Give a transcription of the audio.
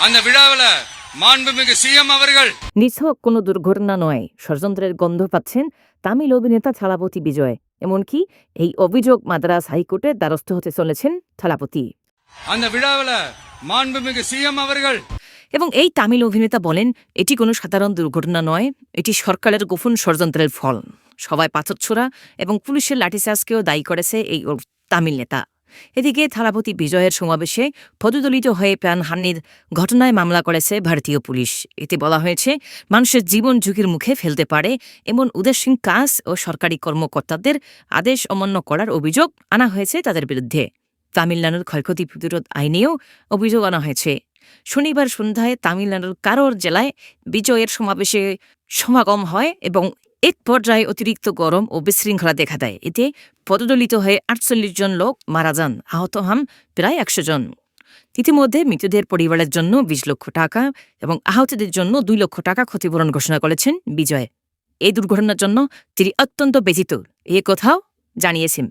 அந்த விழாவில் மாண்புமிகு சிஎம் அவர்கள் নিছক কোনো দুর্ঘটনা নয় ষড়যন্ত্রের গন্ধ পাচ্ছেন তামিল অভিনেতা থালাপতি বিজয় এমনকি এই অভিযোগ মাদ্রাস হাইকোর্টে দ্বারস্থ হতে চলেছেন থালাপতি அந்த விழாவில் மாண்புமிகு சிஎம் அவர்கள் এবং এই তামিল অভিনেতা বলেন এটি কোনো সাধারণ দুর্ঘটনা নয় এটি সরকারের গোপন ষড়যন্ত্রের ফল সবাই পাথরছোড়া এবং পুলিশের লাঠিচার্জকেও দায়ী করেছে এই ও- তামিল নেতা এদিকে থালাপতি বিজয়ের সমাবেশে পদদলিত হয়ে প্রাণহানির ঘটনায় মামলা করেছে ভারতীয় পুলিশ। এতে বলা হয়েছে, মানুষের জীবন ঝুঁকির মুখে ফেলতে পারে এমন উদাসীন কাজ ও সরকারি কর্মকর্তাদের আদেশ অমান্য করার অভিযোগ আনা হয়েছে তাদের বিরুদ্ধে। তামিলনাড়ুর ক্ষয়ক্ষতি প্রতিরোধ আইনেও অভিযোগ আনা হয়েছে। শনিবার সন্ধ্যায় তামিলনাড়ুর কারোর জেলায় বিজয়ের সমাবেশে সমাগম হয় এবং এক পর্যায়ে অতিরিক্ত গরম ও বিশৃঙ্খলা দেখা দেয়। এতে পদদলিত হয়ে আটচল্লিশ জন লোক মারা যান। আহত হন প্রায় একশো জন। ইতিমধ্যে মৃতদের পরিবারের জন্য বিশ লক্ষ টাকা এবং আহতদের জন্য দুই লক্ষ টাকা ক্ষতিপূরণ ঘোষণা করেছেন বিজয়। এই দুর্ঘটনার জন্য তিনি অত্যন্ত ব্যথিত। এ কথাও জানিয়েছেন।